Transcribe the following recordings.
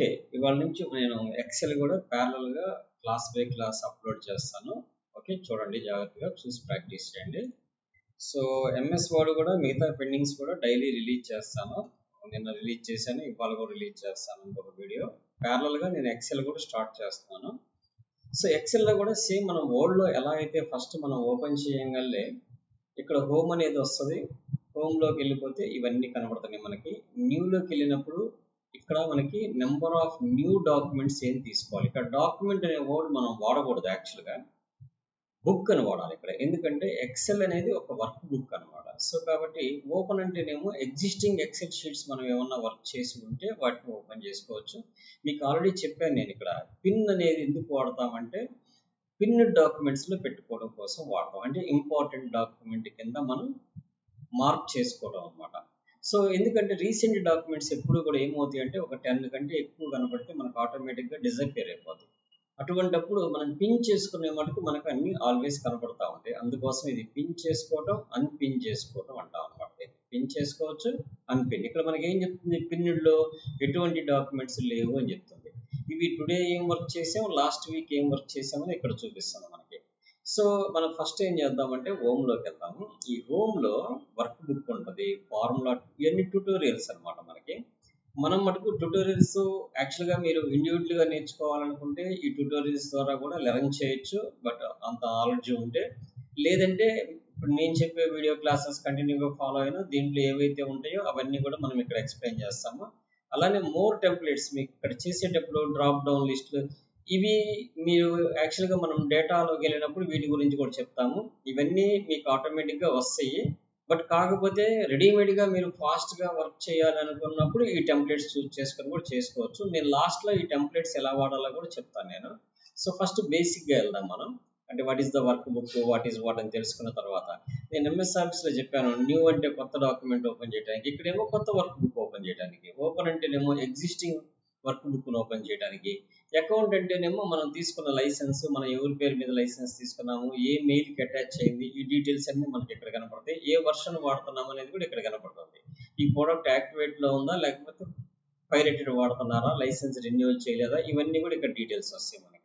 Okay. ఇవాళ నుంచి నేను ఎక్సెల్ గూడా ప్యారలెల్‌గా క్లాస్ బై క్లాస్ అప్‌లోడ్ చేస్తాను. ఓకే. చూడండి జాగ్రత్తగా చూసి ప్రాక్టీస్ చేయండి. సో, ఎంఎస్ వర్డ్ కూడా మిగతా పెండింగ్స్ కూడా డైలీ రిలీజ్ చేస్తాను. నిన్న రిలీజ్ చేశాను. ఇవాళ కూడా రిలీజ్ చేస్తాను ఇంకొక వీడియో. ప్యారలెల్‌గా నేను ఎక్సెల్ కూడా స్టార్ట్ చేస్తున్నాను. సో, ఎక్సెల్‌లో కూడా సేమ్ మనం వర్డ్‌లో ఎలా అయితే ఫస్ట్ మనం ఓపెన్ చేయగలే ఇక్కడ హోమ్ అనేది వస్తది. హోమ్‌లోకెళ్ళిపోతే ఇవన్నీ కనబడుతున్నాయి మనకి. న్యూలోకెళ్ళినప్పుడు ఇక్కడ మనకి నెంబర్ ఆఫ్ న్యూ డాక్యుమెంట్స్ ఏం తీసుకోవాలి. ఇక్కడ డాక్యుమెంట్ అనే వర్డ్ మనం వాడకూడదు యాక్చువల్‌గా. బుక్ అని వాడాలి ఇక్కడ. ఎందుకంటే ఎక్సెల్ అనేది ఒక వర్క్ బుక్ అన్నమాట. సో, కాబట్టి ఓపెన్ అంటేనేమో ఎగ్జిస్టింగ్ ఎక్సెల్ షీట్స్ మనం ఏమన్నా వర్క్ చేసి ఉంటే వాటిని ఓపెన్ చేసుకోవచ్చు. మీకు ఆల్రెడీ చెప్పాను నేను ఇక్కడ పిన్ అనేది ఎందుకు వాడతామంటే పిన్ డాక్యుమెంట్స్‌లో పెట్టుకోవడం కోసం వాడతాం. అంటే ఇంపార్టెంట్ డాక్యుమెంట్ కింద మనం మార్క్ చేసుకోవడం అన్నమాట. సో, ఎందుకంటే రీసెంట్ డాక్యుమెంట్స్ ఎప్పుడు కూడా ఏమవుతాయి అంటే ఒక 10 కంటే ఎక్కువ కనపడితే మనకు ఆటోమేటిక్‌గా డిజపేర్ అయిపోతుంది అటువంటప్పుడు మనం పిన్ చేసుకునే మటుకు మనకు అన్ని ఆల్వేస్ కనపడతా ఉంటాయి. అందుకోసం ఇది పిన్ చేసుకోవటం, అన్‌పిన్ చేసుకోవటం అంటాం అన్నమాట. పిన్ చేసుకోవచ్చు, అన్‌పిన్. ఇక్కడ మనకి ఏం చెప్తుంది పిన్నుల్లో ఎటువంటి డాక్యుమెంట్స్ లేవు అని చెప్తుంది. ఇవి టుడే ఏం వర్క్ చేసాం, లాస్ట్ వీక్ ఏం వర్క్ చేసామని ఇక్కడ చూపిస్తుంది మనకి. సో, మనం ఫస్ట్ ఏం చేద్దామంటే హోమ్‌లోకెళ్దాము. ఈ హోమ్‌లో వర్క్ బుక్ ఉంటుంది ఫార్ములా ఇవన్నీ ట్యుటోరియల్స్ అన్నమాట మనకి. మనం మటుకు ట్యుటోరియల్స్ యాక్చువల్‌గా మీరు ఇండివిడ్యువల్‌గా నేర్చుకోవాలనుకుంటే ఈ ట్యూటోరియల్స్ ద్వారా కూడా లెర్న్ చేయొచ్చు. బట్ అంత నాలెడ్జ్ ఉంటే లేదంటే ఇప్పుడు నేను చెప్పే వీడియో క్లాసెస్ కంటిన్యూగా ఫాలో అయినా దీంట్లో ఏవైతే ఉంటాయో అవన్నీ కూడా మనం ఇక్కడ ఎక్స్‌ప్లెయిన్ చేస్తాము. అలానే మోర్ టెంప్లేట్స్ మీకు ఇక్కడ చేసేటప్పుడు డ్రాప్ డౌన్ లిస్ట్ ఇవి మీరు యాక్చువల్‌గా మనం డేటాలోకెళ్ళినప్పుడు వీటి గురించి కూడా చెప్తాము. ఇవన్నీ మీకు ఆటోమేటిక్‌గా వస్తాయి. బట్ కాకపోతే రెడీమేడ్‌గా మీరు ఫాస్ట్‌గా వర్క్ చేయాలనుకున్నప్పుడు ఈ టెంప్లేట్స్ చూస్ చేసుకొని కూడా చేసుకోవచ్చు. నేను లాస్ట్‌లో ఈ టెంప్లేట్స్ ఎలా వాడాలో కూడా చెప్తాను నేను. సో, ఫస్ట్ బేసిక్‌గా వెళ్దాం మనం. అంటే what is the work book, what is what అని తెలుసుకున్న తర్వాత నేను ఎంఎస్ ఆఫీస్‌లో చెప్పాను. న్యూ అంటే కొత్త డాక్యుమెంట్ ఓపెన్ చేయడానికి. ఇక్కడేమో కొత్త వర్క్ బుక్ ఓపెన్ చేయడానికి. ఓపెన్ అంటేనేమో ఎగ్జిస్టింగ్ వర్క్ బుక్ను ఓపెన్ చేయడానికి. అకౌంట్ అంటేనేమో మనం తీసుకున్న లైసెన్స్, మనం ఎవరి పేరు మీద లైసెన్స్ తీసుకున్నాము, ఏ మెయిల్‌కి అటాచ్ అయింది, ఈ డీటెయిల్స్ అన్ని మనకి ఇక్కడ కనపడతాయి. ఏ వర్షన్ వాడుతున్నాము అనేది కూడా ఇక్కడ కనపడుతుంది. ఈ ప్రోడక్ట్ యాక్టివేట్‌లో ఉందా లేకపోతే పైరేటెడ్ వాడుతున్నారా, లైసెన్స్ రెన్యూవల్ చేయలేదా ఇవన్నీ కూడా ఇక్కడ డీటెయిల్స్ వస్తాయి మనకి.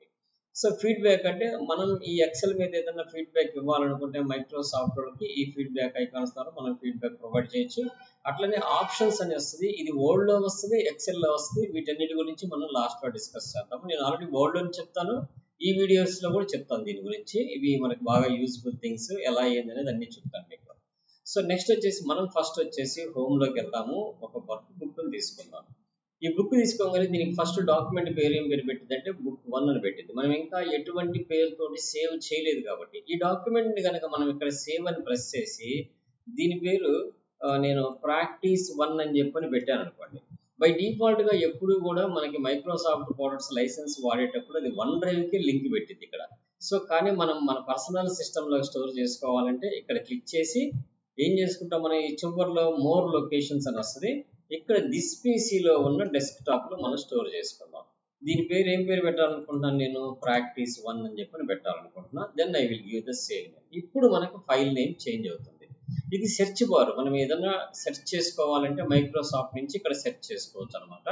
సో, ఫీడ్‌బ్యాక్ అంటే మనం ఈ ఎక్సెల్ మీద ఏదైనా ఫీడ్‌బ్యాక్ ఇవ్వాలనుకుంటే మైక్రోసాఫ్ట్ వోర్డ్‌కి ఈ ఫీడ్‌బ్యాక్ ఐకాన్స్ ద్వారా మనం ఫీడ్‌బ్యాక్ ప్రొవైడ్ చేయొచ్చు. అట్లనే ఆప్షన్స్ అని వస్తది. ఇది వర్డ్‌లో వస్తుంది ఎక్సెల్‌లో వస్తది. వీటన్నిటి గురించి మనం లాస్ట్‌లో డిస్కస్ చేద్దాం నేను ఆల్రెడీ వర్డ్‌లోని చెప్తాను. ఈ వీడియోస్‌లో కూడా చెప్తాను దీని గురించి. ఇవి మనకు బాగా యూస్ఫుల్ థింగ్స్ ఎలా ఏంది అనేది అన్నీ చెప్తాను మీకు. సో, నెక్స్ట్ వచ్చేసి మనం ఫస్ట్ వచ్చేసి హోమ్‌లోకెళ్దాము. ఒక వర్క్ బుక్‌ని తీసుకుందాం. ఈ బుక్ తీసుకోగానే దీనికి ఫస్ట్ డాక్యుమెంట్ పేరు ఏం పేరు పెట్టింది అంటే బుక్ వన్ అని పెట్టింది. మనం ఇంకా ఎటువంటి పేరుతోటి సేవ్ చేయలేదు కాబట్టి ఈ డాక్యుమెంట్‌ని కనుక మనం ఇక్కడ సేవ్ అని ప్రెస్ చేసి దీని పేరు నేను ప్రాక్టీస్ వన్ అని చెప్పని పెట్టాననుకోండి. బై డిఫాల్ట్‌గా ఎప్పుడు కూడా మనకి మైక్రోసాఫ్ట్ ప్రొడక్ట్స్ లైసెన్స్ వాడేటప్పుడు అది వన్ డ్రైవ్‌కి లింక్ పెట్టిద్ది ఇక్కడ. సో, కానీ మనం మన పర్సనల్ సిస్టంలో స్టోర్ చేసుకోవాలంటే ఇక్కడ క్లిక్ చేసి ఏం చేసుకుంటాం మనం ఈ చివర్లో మోర్ లొకేషన్స్ అని వస్తుంది ఇక్కడ దిస్ పీసీలో ఉన్న డెస్క్‌టాప్‌లో మనం స్టోర్ చేసుకుందాం. దీని పేరు ఏం పేరు పెట్టాలనుకుంటున్నాను నేను ప్రాక్టీస్ వన్ అని చెప్పని పెట్టాలనుకుంటున్నా. Then I will give the same ఇప్పుడు మనకు ఫైల్ నేమ్ చేంజ్ అవుతుంది. ఇది సెర్చ్ బార్. మనం ఏదైనా సెర్చ్ చేసుకోవాలంటే మైక్రోసాఫ్ట్ నుంచి ఇక్కడ సెర్చ్ చేసుకోవచ్చు అన్నమాట.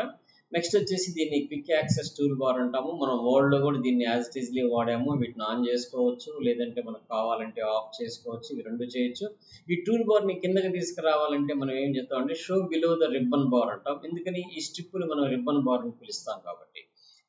నెక్స్ట్ వచ్చేసి దీన్ని క్విక్ యాక్సెస్ టూల్ బార్ అంటాము. మనం వర్డ్‌లో కూడా దీన్ని యాజ్ ఇట్ ఈజ్‌లీ వాడాము. వీటిని ఆన్ చేసుకోవచ్చు. లేదంటే మనకు కావాలంటే ఆఫ్ చేసుకోవచ్చు. ఇవి రెండు చేయొచ్చు. ఈ టూల్ బార్‌ని కిందకి తీసుకురావాలంటే మనం ఏం చెప్తామంటే show below the ribbon bar అంటాం. ఎందుకని ఈ స్ట్రిప్‌ని మనం రిబ్బన్ బార్ అని పిలుస్తాం కాబట్టి.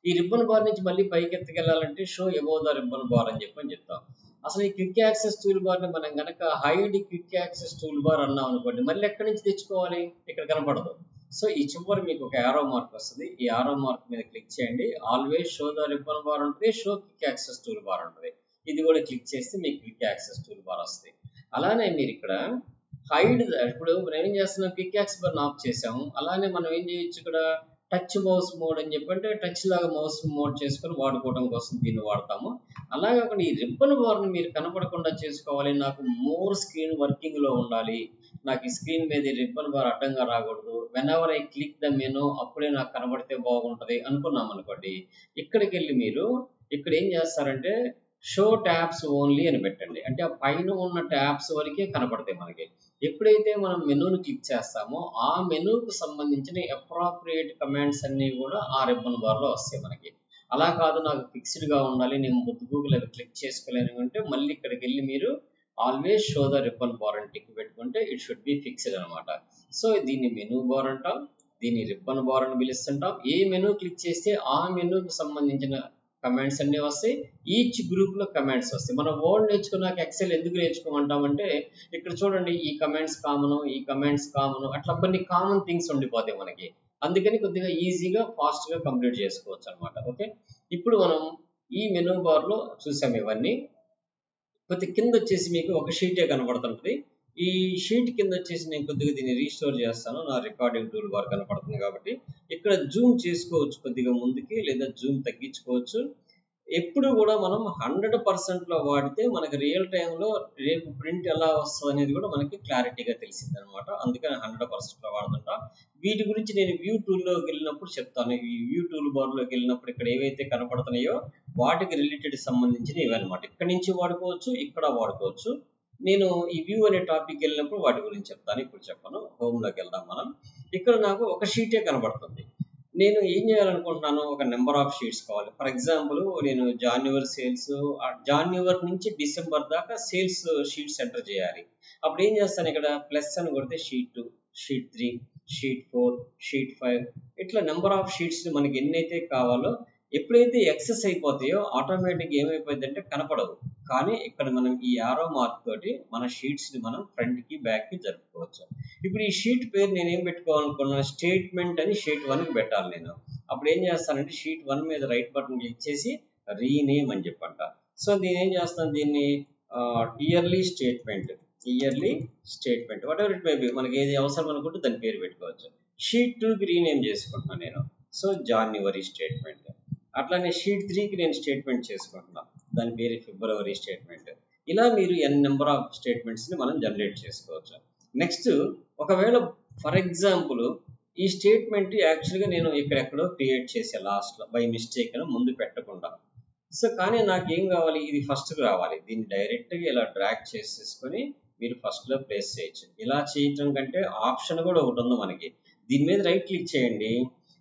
ఈ రిబ్బన్ బార్ నుంచి మళ్ళీ పైకి ఎత్తుకెళ్ళాలంటే show above the ribbon bar అని చెప్పని చెప్తాం. అసలు ఈ క్విక్ యాక్సెస్ టూల్ బార్‌ని మనం గనక hide quick access tool bar అన్నాం అనుకోండి మళ్ళీ ఎక్కడి నుంచి తెచ్చుకోవాలి? ఇక్కడ కనపడదు. సో, ఈ చివరి మీకు ఒక యారో మార్క్ వస్తుంది ఈ యారో మార్క్ మీద క్లిక్ చేయండి. Always show the ribbon bar ఉంటుంది show quick access tool bar ఉంటుంది ఇది కూడా క్లిక్ చేస్తే మీకు క్విక్ యాక్సెస్ టూల్ బార్ వస్తుంది అలానే మీరు ఇక్కడ హైడ్ ఇప్పుడు మనం ఏం చేస్తున్నాం క్విక్ యాక్సెస్ బార్ ఆఫ్ చేసాము. అలానే మనం ఏం చేయొచ్చు ఇక్కడ టచ్ మౌస్ మోడ్ అని చెప్పంటే టచ్ లాగా మౌస్ మోడ్ చేసుకొని వాడుకోవడం కోసం దీన్ని వాడతాము. అలాగే కాకుండా ఈ రిబ్బన్ బార్‌ని మీరు కనపడకుండా చేసుకోవాలి. నాకు మోర్ స్క్రీన్ వర్కింగ్‌లో ఉండాలి. నాకు ఈ స్క్రీన్ మీద రిబ్బన్ బార్ అడ్డంగా రాకూడదు. Whenever I click the menu అప్పుడే నాకు కనబడితే బాగుంటుంది అనుకున్నాం అనుకోండి. ఇక్కడికి వెళ్ళి మీరు ఇక్కడ ఏం చేస్తారంటే షో ట్యాబ్స్ ఓన్లీ అని పెట్టండి అంటే ఆ పైన ఉన్న ట్యాబ్స్ వరకే కనపడతాయి మనకి ఎప్పుడైతే మనం మెనూని క్లిక్ చేస్తామో ఆ మెనూకు సంబంధించిన అప్రాప్రియేట్ కమాండ్స్ అన్నీ కూడా ఆ రిబ్బన్ బార్లో వస్తాయి మనకి అలా కాదు నాకు ఫిక్స్డ్గా ఉండాలి నేను ముద్దు గూగుల్ అవి క్లిక్ చేసుకోలేను అంటే మళ్ళీ ఇక్కడికి వెళ్ళి మీరు always show the ribbon bar అని టిక్ పెట్టుకుంటే ఇట్ షుడ్ బి ఫిక్స్డ్ అనమాట. సో దీన్ని మెనూ బార్ అంటాం. దీన్ని రిబ్బన్ బార్ అని పిలుస్తుంటాం. ఏ మెనూ క్లిక్ చేస్తే ఆ మెనూకి సంబంధించిన కమాండ్స్ అన్నీ వస్తాయి. ఈచ్ గ్రూప్లో కమాండ్స్ వస్తాయి. మనం వర్డ్ నేర్చుకున్నాక ఎక్సెల్ ఎందుకు నేర్చుకోమంటామంటే ఇక్కడ చూడండి ఈ కమాండ్స్ కామన్ ఈ కమాండ్స్ కామన్ అట్లా కొన్ని కామన్ థింగ్స్ ఉండిపోతాయి మనకి. అందుకని కొద్దిగా ఈజీగా ఫాస్ట్గా కంప్లీట్ చేసుకోవచ్చు అనమాట. ఓకే ఇప్పుడు మనం ఈ మెనూ బార్లో చూసాం ఇవన్నీ. కొద్ది కింద వచ్చేసి మీకు ఒక షీటే కనబడుతుంటది ఈ షీట్ కింద వచ్చేసి నేను కొద్దిగా దీన్ని రీస్టోర్ చేస్తాను. నా రికార్డింగ్ టూల్ బార్ కనపడుతుంది కాబట్టి. ఇక్కడ జూమ్ చేసుకోవచ్చు కొద్దిగా ముందుకి లేదా జూమ్ తగ్గించుకోవచ్చు. ఎప్పుడు కూడా మనం హండ్రెడ్ పర్సెంట్లో వాడితే మనకి రియల్ టైంలో రేపు ప్రింట్ ఎలా వస్తుంది అనేది కూడా మనకి క్లారిటీగా తెలిసింది అనమాట అందుకని హండ్రెడ్ పర్సెంట్లో వాడుతుంటా వీటి గురించి నేను వ్యూ టూల్లోకి వెళ్ళినప్పుడు చెప్తాను. ఈ వ్యూ టూల్ బార్లోకి వెళ్ళినప్పుడు ఇక్కడ ఏవైతే కనపడుతున్నాయో వాటికి రిలేటెడ్ సంబంధించిన ఇవన్నమాట. ఇక్కడ నుంచి వాడుకోవచ్చు ఇక్కడ వాడుకోవచ్చు. నేను ఈ వ్యూ అనే టాపిక్ వెళ్ళినప్పుడు వాటి గురించి చెప్తాను. ఇప్పుడు చెప్పను. హోమ్లోకి వెళ్దాం మనం. ఇక్కడ నాకు ఒక షీటే కనబడుతుంది. నేను ఏం చేయాలనుకుంటున్నాను ఒక నెంబర్ ఆఫ్ షీట్స్ కావాలి. ఫర్ ఎగ్జాంపుల్ నేను జాన్యువర్ సేల్స్ జాన్యువర్ నుంచి డిసెంబర్ దాకా సేల్స్ షీట్స్ ఎంటర్ చేయాలి. అప్పుడు ఏం చేస్తాను ఇక్కడ? ప్లస్ అని కొడితే sheet two sheet three sheet four sheet five ఇట్లా నెంబర్ ఆఫ్ షీట్స్ మనకి ఎన్నైతే కావాలో ఎప్పుడైతే ఎక్సెస్ అయిపోతాయో ఆటోమేటిక్ ఏమైపోయింది అంటే కనపడవు. కానీ ఇక్కడ మనం ఈ ఆరో మార్క్ తోటి మన షీట్స్ని మనం ఫ్రంట్కి కి బ్యాక్కి జరుపుకోవచ్చు. ఇప్పుడు ఈ షీట్ పేరు నేను ఏం పెట్టుకోవాలనుకున్నాను స్టేట్మెంట్ అని షీట్ వన్కి పెట్టాలి నేను. అప్పుడు ఏం చేస్తానంటే షీట్ వన్ మీద రైట్ బటన్ క్లిక్ చేసి రీనేమ్ అని చెప్పంట. సో నేను ఏం చేస్తాను దీన్ని? Yearly statement yearly statement whatever it may be మనకి ఏది అవసరం అనుకుంటే దాని పేరు పెట్టుకోవచ్చు. షీట్ టూకి రీనేమ్ చేసుకుంటున్నాను నేను. సో జాన్యువరి స్టేట్మెంట్ అట్లానే షీట్ త్రీకి నేను స్టేట్మెంట్ చేసుకుంటున్నాను దాని పేరు ఫిబ్రవరి స్టేట్మెంట్ ఇలా మీరు ఎన్ నెంబర్ ఆఫ్ స్టేట్మెంట్స్ని మనం జనరేట్ చేసుకోవచ్చు. నెక్స్ట్ ఒకవేళ ఫర్ ఎగ్జాంపుల్ ఈ స్టేట్మెంట్ యాక్చువల్గా నేను ఇక్కడెక్కడో క్రియేట్ చేసే లాస్ట్లో బై మిస్టేక్ అని ముందు పెట్టకుండా. సో కానీ నాకు ఏం కావాలి? ఇది ఫస్ట్కి రావాలి. దీన్ని డైరెక్ట్గా ఇలా డ్రాక్ చేసేసుకొని మీరు ఫస్ట్లో ప్లేస్ చేయొచ్చు. ఇలా చేయటం కంటే ఆప్షన్ కూడా ఒకటి ఉంది మనకి. దీని మీద రైట్ క్లిక్ చేయండి.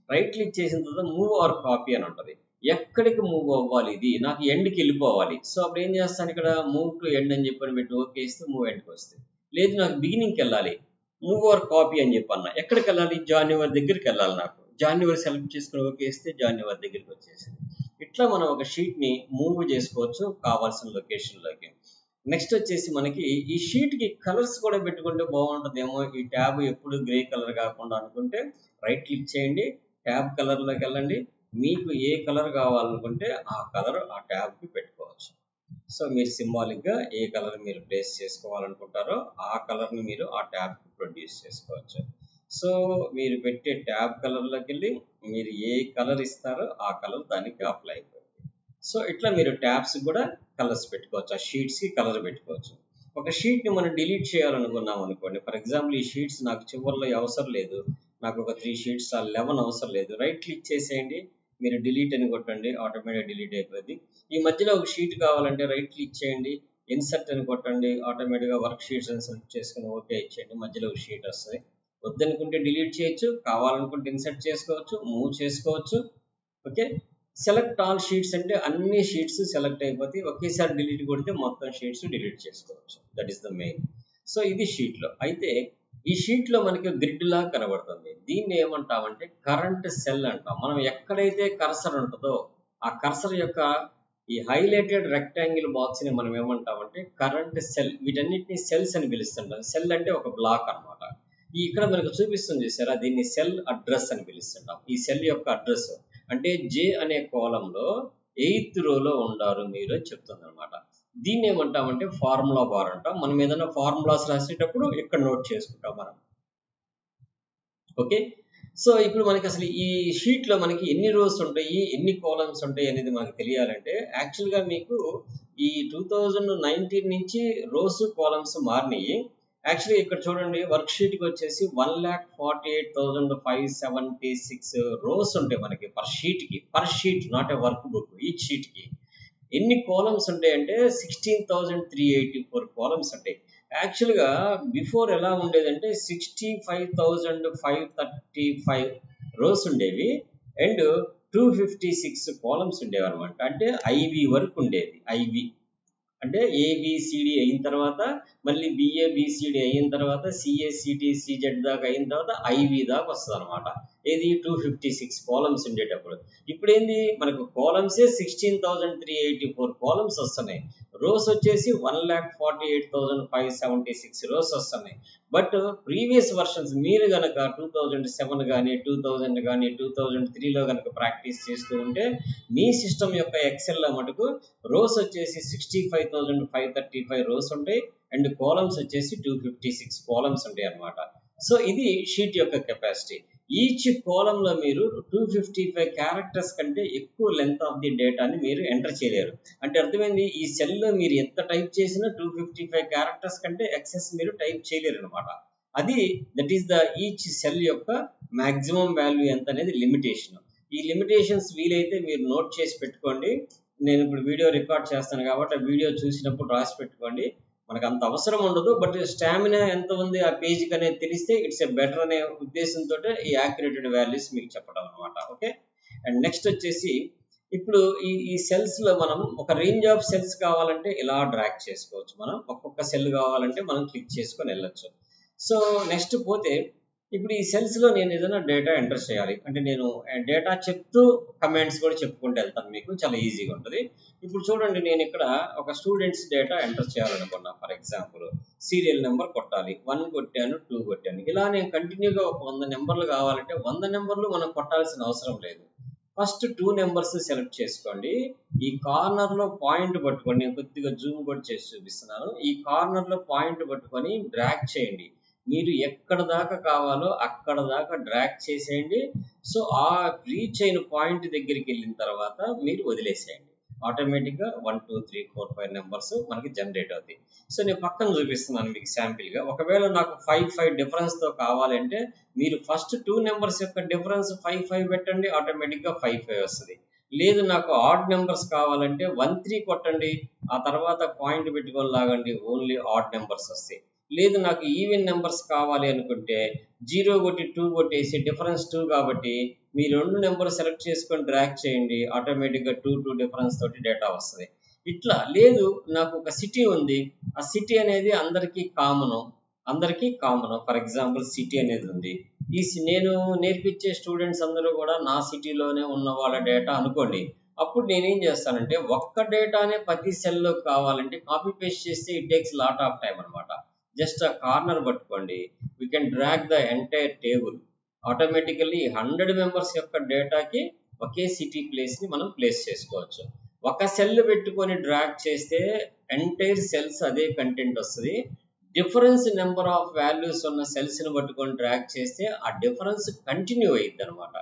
రైట్ క్లిక్ చేసిన తర్వాత మూవ్ ఆర్ కాపీ అని ఉంటుంది. ఎక్కడికి మూవ్ అవ్వాలి ఇది? నాకు ఎండ్కి వెళ్ళిపోవాలి. సో అప్పుడు ఏం చేస్తాను ఇక్కడ? మూవ్ టు ఎండ్ అని చెప్పని పెట్టి ఓకే ఇస్తే మూవ్ ఎండ్కి వస్తుంది లేదు నాకు బిగినింగ్కి వెళ్ళాలి. మూవ్ ఓవర్ కాపీ అని చెప్పన్న. ఎక్కడికి వెళ్ళాలి? జాన్యువర్ దగ్గరికి వెళ్ళాలి నాకు. జాన్యువర్ సెలెక్ట్ చేసుకుని ఓకే ఇస్తే దగ్గరికి వచ్చేసింది. ఇట్లా మనం ఒక షీట్ని మూవ్ చేసుకోవచ్చు కావాల్సిన లొకేషన్లోకి నెక్స్ట్ వచ్చేసి మనకి ఈ షీట్కి కలర్స్ కూడా పెట్టుకుంటే బాగుంటుందేమో. ఈ ట్యాబ్ ఎప్పుడు గ్రే కలర్ కాకుండా అనుకుంటే రైట్ క్లిక్ చేయండి. ట్యాబ్ కలర్లోకి వెళ్ళండి. మీకు ఏ కలర్ కావాలనుకుంటే ఆ కలర్ ఆ ట్యాబ్కి పెట్టుకోవచ్చు. సో మీరు సింబాలిక్గా ఏ కలర్ మీరు ప్లేస్ చేసుకోవాలనుకుంటారో ఆ కలర్ని మీరు ఆ ట్యాబ్ ప్రొడ్యూస్ చేసుకోవచ్చు. సో మీరు పెట్టే ట్యాబ్ కలర్లోకి వెళ్ళి మీరు ఏ కలర్ ఇస్తారో ఆ కలర్ దానికి అప్లై అయిపోతుంది సో ఇట్లా మీరు ట్యాబ్స్ కూడా కలర్స్ పెట్టుకోవచ్చు. ఆ షీట్స్కి కలర్ పెట్టుకోవచ్చు. ఒక షీట్ని మనం డిలీట్ చేయాలనుకున్నాం అనుకోండి. ఫర్ ఎగ్జాంపుల్ ఈ షీట్స్ నాకు చివరిలో అవసరం లేదు. నాకు ఒక త్రీ షీట్స్ ఆ లెవెన్ అవసరం లేదు. రైట్ క్లిక్ చేసేయండి. మీరు డిలీట్ అని కొట్టండి ఆటోమేటిక్ డిలీట్ అయిపోద్ది ఈ మధ్యలో ఒక షీట్ కావాలంటే రైట్ క్లిక్ చేయండి ఇన్సర్ట్ అని కొట్టండి ఆటోమేటిక్గా వర్క్ షీట్స్ అని సెలెక్ట్ చేసుకుని ఓకే ఇచ్చేయండి. మధ్యలో ఒక షీట్ వస్తుంది. వద్దనుకుంటే డిలీట్ చేయొచ్చు కావాలనుకుంటే ఇన్సర్ట్ చేసుకోవచ్చు మూవ్ చేసుకోవచ్చు ఓకే సెలెక్ట్ ఆల్ షీట్స్ అంటే అన్ని షీట్స్ సెలెక్ట్ అయిపోతాయి. ఒకేసారి డిలీట్ కొడితే మొత్తం షీట్స్ డిలీట్ చేసుకోవచ్చు. That is the main so ఇది షీట్లో అయితే ఈ షీట్లో మనకి గ్రిడ్ లాగా కనబడుతుంది. దీన్ని ఏమంటామంటే కరెంట్ సెల్ అంటాం. మనం ఎక్కడైతే కర్సర్ ఉంటుందో ఆ కర్సర్ యొక్క ఈ హైలైటెడ్ రెక్టాంగిల్ బాక్స్ని మనం ఏమంటామంటే కరెంట్ సెల్ వీటన్నిటిని సెల్స్ అని పిలుస్తుంటాం. సెల్ అంటే ఒక బ్లాక్ అనమాట ఈ ఇక్కడ మనకు చూపిస్తుంది చూసారా? దీన్ని సెల్ అడ్రస్ అని పిలుస్తుంటాం. ఈ సెల్ యొక్క అడ్రస్ అంటే జే అనే కోలంలో ఎయిత్ రోలో ఉండారు మీరు చెప్తుంది అనమాట దీన్ని ఏమంటామంటే ఫార్ములా బార్ అంటాం. మనం ఏదైనా ఫార్ములాస్ రాసేటప్పుడు ఇక్కడ నోట్ చేసుకుంటాం మనం. ఓకే? సో ఇప్పుడు మనకి అసలు ఈ షీట్లో మనకి ఎన్ని రోస్ ఉంటాయి ఎన్ని కాలమ్స్ ఉంటాయి అనేది మనకు తెలియాలంటే యాక్చువల్గా మీకు ఈ టూ థౌజండ్ నైన్టీన్ నుంచి రోస్ కాలమ్స్ మారినాయి. యాక్చువల్లీ ఇక్కడ చూడండి వర్క్ షీట్కి వచ్చేసి one lakh forty eight thousand five seventy six rows ఉంటాయి మనకి పర్ షీట్కి per sheet not a work book ఈ షీట్కి ఎన్ని కాలమ్స్ ఉంటాయంటే sixteen thousand three eighty four columns ఉంటాయి. యాక్చువల్గా బిఫోర్ ఎలా ఉండేదంటే sixty five thousand five thirty five rows ఉండేవి and two fifty six columns ఉండేవి అనమాట అంటే ఐవి వరకు ఉండేది. ఐవి అంటే ఏబిసిడి అయిన తర్వాత మళ్ళీ బిఏ బిసిడి అయిన తర్వాత సిఏ సిజెడ్ దాకా అయిన తర్వాత ఐవి దాకా వస్తుంది అనమాట ఏది? టూ ఫిఫ్టీ సిక్స్ కాలమ్స్ ఉండేటప్పుడు. ఇప్పుడు ఏంది మనకు కాలమ్సే sixteen thousand three eighty four columns వస్తున్నాయి. రోస్ వచ్చేసి one lakh forty eight thousand five seventy six rows వస్తున్నాయి. బట్ ప్రీవియస్ వర్షన్స్ మీరు కనుక టూ థౌజండ్ సెవెన్ కానీ టూ థౌజండ్ కానీ టూ థౌజండ్ త్రీలో కనుక ప్రాక్టీస్ చేస్తూ ఉంటే మీ సిస్టమ్ యొక్క ఎక్సెల్లో మటుకు రోస్ వచ్చేసి sixty five thousand five thirty five rows ఉంటాయి అండ్ కాలమ్స్ వచ్చేసి టూ ఫిఫ్టీ సిక్స్ కాలమ్స్ ఉంటాయి అనమాట సో ఇది షీట్ యొక్క కెపాసిటీ ఈచ్ కోలంలో మీరు టూ ఫిఫ్టీ ఫైవ్ క్యారెక్టర్స్ కంటే ఎక్కువ లెంత్ ఆఫ్ ది డేటాని మీరు ఎంటర్ చేయలేరు. అంటే అర్థమైంది ఈ సెల్లో మీరు ఎంత టైప్ చేసినా టూ ఫిఫ్టీ ఫైవ్ క్యారెక్టర్స్ కంటే ఎక్సెస్ మీరు టైప్ చేయలేరు అనమాట అది that is the each cell యొక్క మాక్సిమం వాల్యూ ఎంత అనేది లిమిటేషన్ ఈ లిమిటేషన్స్ వీలైతే మీరు నోట్ చేసి పెట్టుకోండి. నేను ఇప్పుడు వీడియో రికార్డ్ చేస్తాను కాబట్టి ఆ వీడియో చూసినప్పుడు రాసి పెట్టుకోండి. మనకు అంత అవసరం ఉండదు బట్ స్టామినా ఎంత ఉంది ఆ పేజీకి అనేది తెలిస్తే ఇట్స్ ఎ బెటర్ అనే ఉద్దేశంతో ఈ యాక్యురేటెడ్ వాల్యూస్ మీకు చెప్పడం అనమాట ఓకే? అండ్ నెక్స్ట్ వచ్చేసి ఇప్పుడు ఈ ఈ సెల్స్లో మనం ఒక రేంజ్ ఆఫ్ సెల్స్ కావాలంటే ఇలా డ్రాక్ చేసుకోవచ్చు మనం. ఒక్కొక్క సెల్ కావాలంటే మనం క్లిక్ చేసుకొని వెళ్ళొచ్చు. సో నెక్స్ట్ పోతే ఇప్పుడు ఈ సెల్స్లో నేను ఏదైనా డేటా ఎంటర్ చేయాలి. అంటే నేను డేటా చెప్తూ కమెంట్స్ కూడా చెప్పుకుంటూ వెళ్తాను మీకు. చాలా ఈజీగా ఉంటుంది. ఇప్పుడు చూడండి నేను ఇక్కడ ఒక స్టూడెంట్స్ డేటా ఎంటర్ చేయాలనుకున్నా. ఫర్ ఎగ్జాంపుల్ సీరియల్ నెంబర్ కొట్టాలి. వన్ కొట్టాను టూ కొట్టాను. ఇలా నేను కంటిన్యూగా ఒక వంద నెంబర్లు కావాలంటే వంద నెంబర్లు మనం కొట్టాల్సిన అవసరం లేదు. ఫస్ట్ టూ నెంబర్స్ సెలెక్ట్ చేసుకోండి. ఈ కార్నర్లో పాయింట్ పట్టుకొని నేను కొద్దిగా జూమ్ కూడా చేసి చూపిస్తున్నాను. ఈ కార్నర్లో పాయింట్ పట్టుకొని డ్రాగ్ చేయండి. మీరు ఎక్కడ దాకా కావాలో అక్కడ దాకా డ్రాక్ చేసేయండి. సో ఆ రీచ్ అయిన పాయింట్ దగ్గరికి వెళ్ళిన తర్వాత మీరు వదిలేసేయండి. ఆటోమేటిక్గా one two three four five numbers మనకి జనరేట్ అవుతాయి. సో నేను పక్కన చూపిస్తున్నాను మీకు శాంపిల్గా ఒకవేళ నాకు ఫైవ్ ఫైవ్ డిఫరెన్స్తో కావాలంటే మీరు ఫస్ట్ టూ నెంబర్స్ యొక్క డిఫరెన్స్ ఫైవ్ ఫైవ్ పెట్టండి ఆటోమేటిక్గా ఫైవ్ ఫైవ్ వస్తుంది. లేదు నాకు ఆడ్ నెంబర్స్ కావాలంటే వన్ త్రీ కొట్టండి ఆ తర్వాత పాయింట్ పెట్టుకొని లాగండి ఓన్లీ ఆడ్ నెంబర్స్ వస్తాయి. లేదు నాకు ఈవెన్ నెంబర్స్ కావాలి అనుకుంటే జీరో కొట్టి టూ కొట్టేసి డిఫరెన్స్ టూ కాబట్టి మీ రెండు నెంబర్ సెలెక్ట్ చేసుకొని డ్రాక్ చేయండి ఆటోమేటిక్గా టూ టూ డిఫరెన్స్ తోటి డేటా వస్తుంది. ఇట్లా లేదు నాకు ఒక సిటీ ఉంది. ఆ సిటీ అనేది అందరికీ కామను అందరికీ కామన్ ఫర్ ఎగ్జాంపుల్ సిటీ అనేది ఉంది. ఈ నేను నేర్పించే స్టూడెంట్స్ అందరూ కూడా నా సిటీలోనే ఉన్న వాళ్ళ డేటా అనుకోండి. అప్పుడు నేనేం చేస్తానంటే ఒక్క డేటానే ప్రతి సెల్లో కావాలంటే కాపీ పేస్ట్ చేస్తే it takes lot of time అనమాట జస్ట్ ఆ కార్నర్ పట్టుకోండి. We can drag the entire table automatically hundred members యొక్క డేటాకి ఒకే సిటీ ప్లేస్ని మనం ప్లేస్ చేసుకోవచ్చు. ఒక సెల్ పెట్టుకొని డ్రాక్ చేస్తే ఎంటైర్ సెల్స్ అదే కంటెంట్ వస్తుంది. డిఫరెన్స్ నెంబర్ ఆఫ్ వాల్యూస్ ఉన్న సెల్స్ని పట్టుకొని డ్రాక్ చేస్తే ఆ డిఫరెన్స్ కంటిన్యూ అయ్యిద్ది అనమాట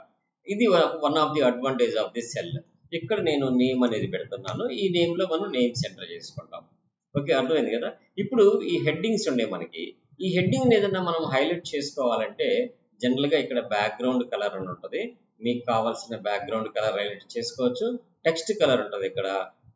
ఇది one of the advantage of the cell ఇక్కడ నేను నేమ్ అనేది పెడుతున్నాను. ఈ నేమ్లో మనం నేమ్స్ ఎంటర్ చేసుకుంటాం. ఓకే అర్థమైంది కదా? ఇప్పుడు ఈ హెడ్డింగ్స్ ఉండే మనకి. ఈ హెడ్డింగ్ ఏదైనా మనం హైలైట్ చేసుకోవాలంటే జనరల్గా ఇక్కడ బ్యాక్గ్రౌండ్ కలర్ అని ఉంటుంది. మీకు కావాల్సిన బ్యాక్గ్రౌండ్ కలర్ హైలైట్ చేసుకోవచ్చు. టెక్స్ట్ కలర్ ఉంటుంది ఇక్కడ.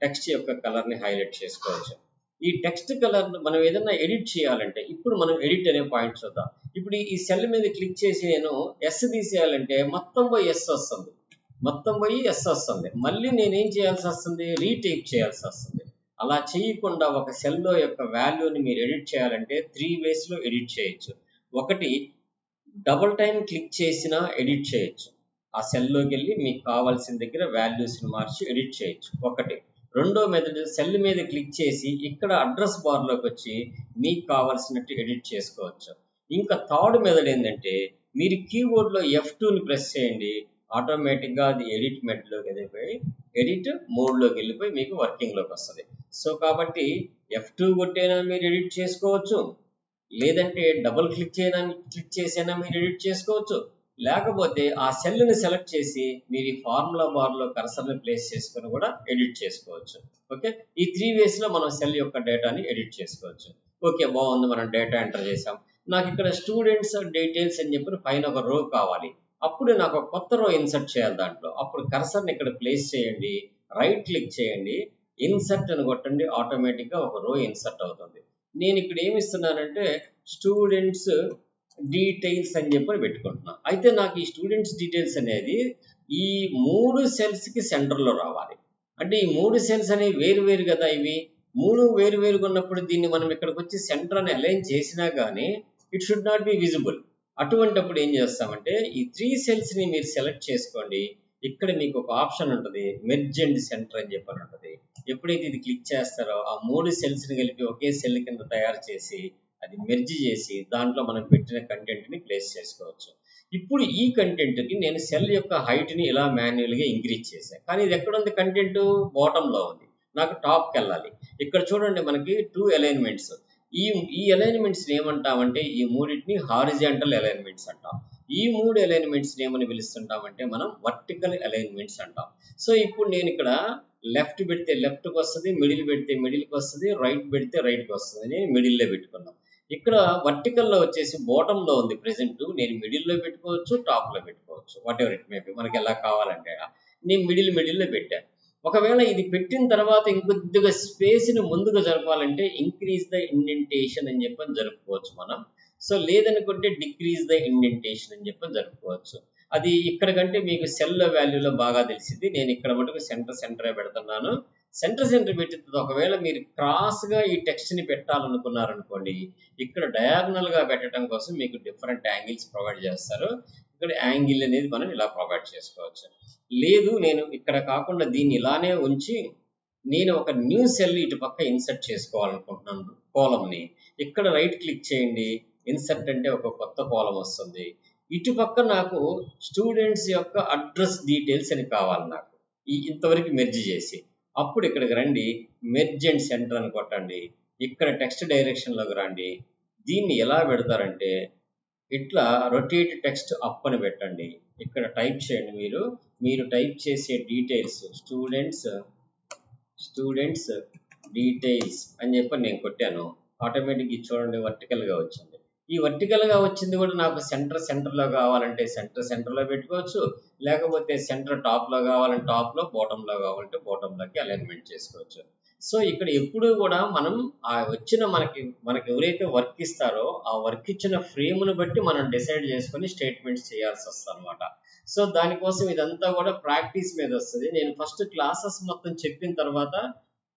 టెక్స్ట్ యొక్క కలర్ని హైలైట్ చేసుకోవచ్చు. ఈ టెక్స్ట్ కలర్ మనం ఏదైనా ఎడిట్ చేయాలంటే ఇప్పుడు మనం ఎడిట్ అనే పాయింట్ చూద్దాం. ఇప్పుడు ఈ సెల్ మీద క్లిక్ చేసి నేను ఎస్ తీసేయాలంటే మొత్తం పోయి ఎస్ వస్తుంది. మొత్తం పోయి ఎస్ వస్తుంది. మళ్ళీ నేనేం చేయాల్సి వస్తుంది? రీటైప్ చేయాల్సి వస్తుంది. అలా చేయకుండా ఒక సెల్లో యొక్క వాల్యూని మీరు ఎడిట్ చేయాలంటే త్రీ వేస్లో ఎడిట్ చేయొచ్చు. ఒకటి డబుల్ టైం క్లిక్ చేసినా ఎడిట్ చేయొచ్చు. ఆ సెల్లోకి వెళ్ళి మీకు కావాల్సిన దగ్గర వాల్యూస్ని మార్చి ఎడిట్ చేయొచ్చు. ఒకటి. రెండో మెథడ్ సెల్ మీద క్లిక్ చేసి ఇక్కడ అడ్రస్ బార్లోకి వచ్చి మీకు కావాల్సినట్టు ఎడిట్ చేసుకోవచ్చు. ఇంకా థర్డ్ మెథడ్ ఏంటంటే మీరు కీబోర్డ్లో ఎఫ్ టూని ప్రెస్ చేయండి. ఆటోమేటిక్గా అది ఎడిట్ మెథడ్లోకి వెళ్ళిపోయి ఎడిట్ మోడ్లోకి వెళ్ళిపోయి మీకు వర్కింగ్లోకి వస్తుంది. సో కాబట్టి ఎఫ్ టూ కొట్టైనా మీరు ఎడిట్ చేసుకోవచ్చు? లేదంటే డబుల్ క్లిక్ చేయనా క్లిక్ చేసైనా మీరు ఎడిట్ చేసుకోవచ్చు? లేకపోతే ఆ సెల్ని సెలెక్ట్ చేసి మీరు ఈ ఫార్ములా బార్లో కరసర్ని ప్లేస్ చేసుకుని కూడా ఎడిట్ చేసుకోవచ్చు. ఓకే ఈ త్రీ వేస్లో మనం సెల్ యొక్క డేటాని ఎడిట్ చేసుకోవచ్చు. ఓకే బాగుంది. మనం డేటా ఎంటర్ చేసాం నాకు ఇక్కడ స్టూడెంట్స్ డీటెయిల్స్ అని చెప్పి పైన ఒక రో కావాలి. అప్పుడు నాకు ఒక కొత్త రో ఇన్సర్ట్ చేయాలి దాంట్లో. అప్పుడు కర్సర్ని ఇక్కడ ప్లేస్ చేయండి రైట్ క్లిక్ చేయండి ఇన్సర్ట్ అని కొట్టండి ఆటోమేటిక్గా ఒక రో ఇన్సర్ట్ అవుతుంది. నేను ఇక్కడ ఏమి ఇస్తున్నానంటే స్టూడెంట్స్ డీటెయిల్స్ అని చెప్పి పెట్టుకుంటున్నాను అయితే నాకు ఈ స్టూడెంట్స్ డీటెయిల్స్ అనేది ఈ మూడు సెల్స్కి సెంటర్లో రావాలి. అంటే ఈ మూడు సెల్స్ అనేవి వేరు వేరు కదా ఇవి. మూడు వేరు వేరుగా ఉన్నప్పుడు దీన్ని మనం ఇక్కడికి వచ్చి సెంటర్ అని అలైన్ చేసినా కానీ it should not be visible. అటువంటప్పుడు ఏం చేస్తామంటే ఈ త్రీ సెల్స్ని మీరు సెలెక్ట్ చేసుకోండి. ఇక్కడ మీకు ఒక ఆప్షన్ ఉంటుంది మెర్జ్ అండ్ సెంటర్ అని చెప్పని ఉంటుంది. ఎప్పుడైతే ఇది క్లిక్ చేస్తారో ఆ మూడు సెల్స్ని కలిపి ఒకే సెల్ కింద తయారు చేసి అది మెర్జ్ చేసి దాంట్లో మనం పెట్టిన కంటెంట్ని ప్లేస్ చేసుకోవచ్చు. ఇప్పుడు ఈ కంటెంట్కి నేను సెల్ యొక్క హైట్ని ఇలా మాన్యువల్గా ఇంక్రీజ్ చేశాను కానీ ఇది ఎక్కడ ఉంది కంటెంట్ బాటంలో ఉంది. నాకు టాప్కి వెళ్ళాలి. ఇక్కడ చూడండి మనకి టూ అలైన్మెంట్స్ ఈ ఈ అలైన్మెంట్స్ ఏమంటామంటే ఈ మూడింటిని హారిజాంటల్ అలైన్మెంట్స్ అంటాం. ఈ మూడు అలైన్మెంట్స్ ఏమని పిలుస్తుంటామంటే మనం వర్టికల్ అలైన్మెంట్స్ అంటాం. సో ఇప్పుడు నేను ఇక్కడ లెఫ్ట్ పెడితే లెఫ్ట్కి వస్తుంది మిడిల్ పెడితే మిడిల్కి వస్తుంది రైట్ పెడితే రైట్కి వస్తుంది నేను మిడిల్లో పెట్టుకున్నాం. ఇక్కడ వర్టికల్లో వచ్చేసి బాటంలో ఉంది ప్రెసెంట్ నేను మిడిల్లో పెట్టుకోవచ్చు టాప్లో పెట్టుకోవచ్చు వాట్ ఎవర్ ఇట్ మేబీ మనకి ఎలా కావాలంటే నేను మిడిల్ మిడిల్లో పెట్టాను ఒకవేళ ఇది పెట్టిన తర్వాత ఇంకొద్దిగా స్పేస్ని ముందుగా జరపాలంటే ఇంక్రీజ్ ద ఇండెంటేషన్ అని చెప్పని జరుపుకోవచ్చు మనం. సో లేదనుకుంటే డిక్రీజ్ ద ఇండెంటేషన్ అని చెప్పని జరుపుకోవచ్చు. అది ఇక్కడ కంటే మీకు సెల్ వాల్యూలో బాగా తెలిసింది. నేను ఇక్కడ మటుకు సెంటర్ సెంటరే పెడుతున్నాను. సెంటర్ సెంటర్ పెట్టిన ఒకవేళ మీరు క్రాస్గా ఈ టెక్స్ట్ని పెట్టాలనుకున్నారనుకోండి ఇక్కడ డయాగ్నల్గా పెట్టడం కోసం మీకు డిఫరెంట్ యాంగిల్స్ ప్రొవైడ్ చేస్తారు. ఇక్కడ యాంగిల్ అనేది మనం ఇలా ప్రొవైడ్ చేసుకోవచ్చు. లేదు నేను ఇక్కడ కాకుండా దీన్ని ఇలానే ఉంచి నేను ఒక న్యూ సెల్ ఇటు పక్క ఇన్సర్ట్ చేసుకోవాలనుకుంటున్నాను. కోలంని ఇక్కడ రైట్ క్లిక్ చేయండి. ఇన్సర్ట్ అంటే ఒక కొత్త కోలం వస్తుంది. ఇటు పక్క నాకు స్టూడెంట్స్ యొక్క అడ్రస్ డీటెయిల్స్ అని కావాలి నాకు. ఈ ఇంతవరకు మెర్జ్ చేసి. అప్పుడు ఇక్కడికి రండి. మెర్జ్ అండ్ సెంటర్ అని కొట్టండి. ఇక్కడ టెక్స్ట్ డైరెక్షన్లోకి రండి. దీన్ని ఎలా పెడతారంటే ఇట్లా రొటేట్ టెక్స్ట్ అప్ అని పెట్టండి. ఇక్కడ టైప్ చేయండి మీరు. మీరు టైప్ చేసే డీటెయిల్స్ స్టూడెంట్స్ స్టూడెంట్స్ డీటెయిల్స్ అని చెప్పి నేను కొట్టాను. ఆటోమేటిక్గా చూడండి వర్టికల్గా వచ్చింది. ఈ వర్టికల్గా వచ్చింది కూడా నాకు సెంటర్ సెంటర్లో కావాలంటే సెంటర్ సెంటర్లో పెట్టుకోవచ్చు. లేకపోతే సెంటర్ టాప్లో కావాలంటే టాప్లో బాటంలో కావాలంటే బాటంలోకి అలైన్మెంట్ చేసుకోవచ్చు. సో ఇక్కడ ఎప్పుడు కూడా మనం ఆ వచ్చిన మనకి మనకి ఎవరైతే వర్క్ ఇస్తారో ఆ వర్క్ ఇచ్చిన ఫ్రేమ్ను బట్టి మనం డిసైడ్ చేసుకొని స్టేట్మెంట్స్ చేయాల్సి వస్తుంది అనమాట సో దానికోసం ఇదంతా కూడా ప్రాక్టీస్ మీద వస్తుంది. నేను ఫస్ట్ క్లాసెస్ మొత్తం చెప్పిన తర్వాత